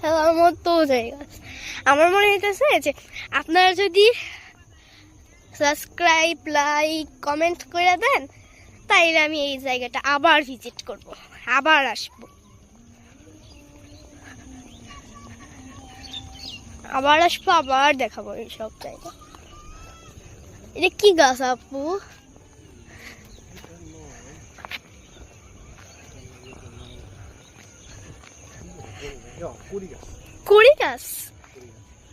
খেলার মতো জায়গা। আমার মনে হইতেছে যে আপনারা যদি সাবস্ক্রাইব লাইক কমেন্ট করে দেন, তাইলে আমি এই জায়গাটা আবার ভিজিট করব, আবার আসব। আবার আসব, আবার দেখাবো এই সব জায়গা। এটা কি গাছ আপু? কুড়ি গাছ।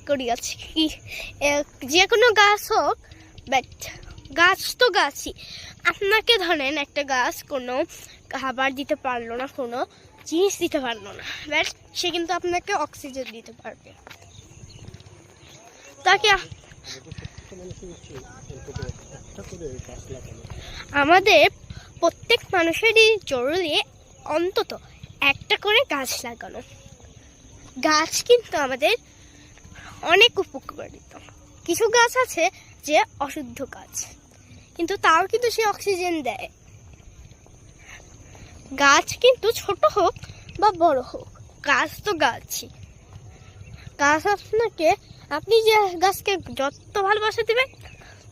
কড়ি গাছ? কি যে কোনো গাছ হোক, বাট গাছ তো গাছই। আপনাকে ধরেন একটা গাছ কোনো খাবার দিতে পারল না, কোনো জিনিস দিতে পারল না, বাট সে কিন্তু আপনাকে অক্সিজেন দিতে পারবে। তাকে আমাদের প্রত্যেক মানুষেরই জরুরি অন্তত একটা করে গাছ লাগানো। গাছ কিন্তু আমাদের অনেক উপকারিত। কিছু গাছ আছে যে অশুদ্ধ গাছ, কিন্তু তাও কিন্তু সে অক্সিজেন দেয়। গাছ কিন্তু ছোট হোক বা বড় হোক, গাছ তো গাছই। গাছ আপনাকে, আপনি যে গাছকে যত ভালোবাসা দেবেন,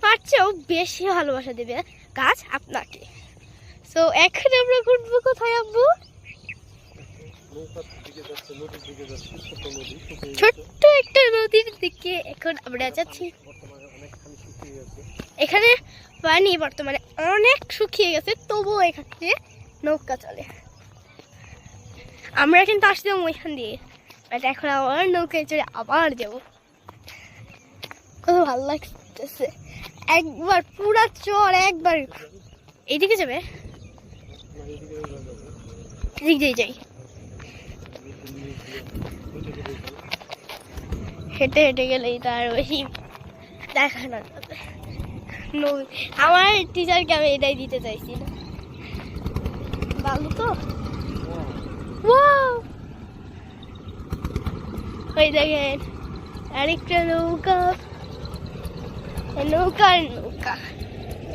তার চেয়েও বেশি ভালোবাসা দেবে গাছ আপনাকে। তো এখন আমরা ঘুরবো কোথায় আব্বু নৌকার দিকে যাচ্ছে নদীর দিকে যাচ্ছে ছোট নদী শুকিয়ে গেছে। ছোট্ট একটা নদীর দিকে এখন আমরা যাচ্ছি। এখানে পানি বর্তমানে অনেক শুকিয়ে গেছে, তবুও এখানে নৌকা চলে। আমরা কিন্তু আসলাম ওইখান দিয়ে বাট এখন আবার নৌকায় চড়ে আবার যাব। কত ভালো লাগতেছে। একবার পুরা চর, একবার। এইদিকে যাবে? এদিক দিয়ে যাই। হেঁটে হেঁটে গেলেই তার বেশি দেখানো যাবে। আমার টিচারকে আমি এটাই দিতে চাইছি না। ভালো তো? ওই দেখেন, আরেকটা নৌকা। নৌকার নৌকা।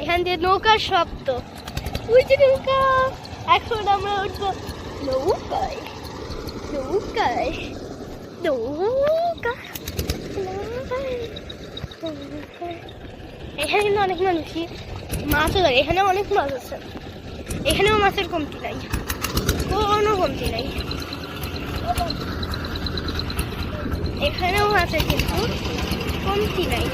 এখান দিয়ে নৌকার শব্দ। ওই যে নৌকা! এখন আমরা উঠবো নৌকায়। নৌকায়, নৌকায়। এখানে কিন্তু অনেক মানুষই মাছও ধরে এখানে অনেক মাছ আছে। এখানেও মাছের কমতি নাই। কোনো কমতি নাই। এখানেও আছে কিন্তু কমতি নাই।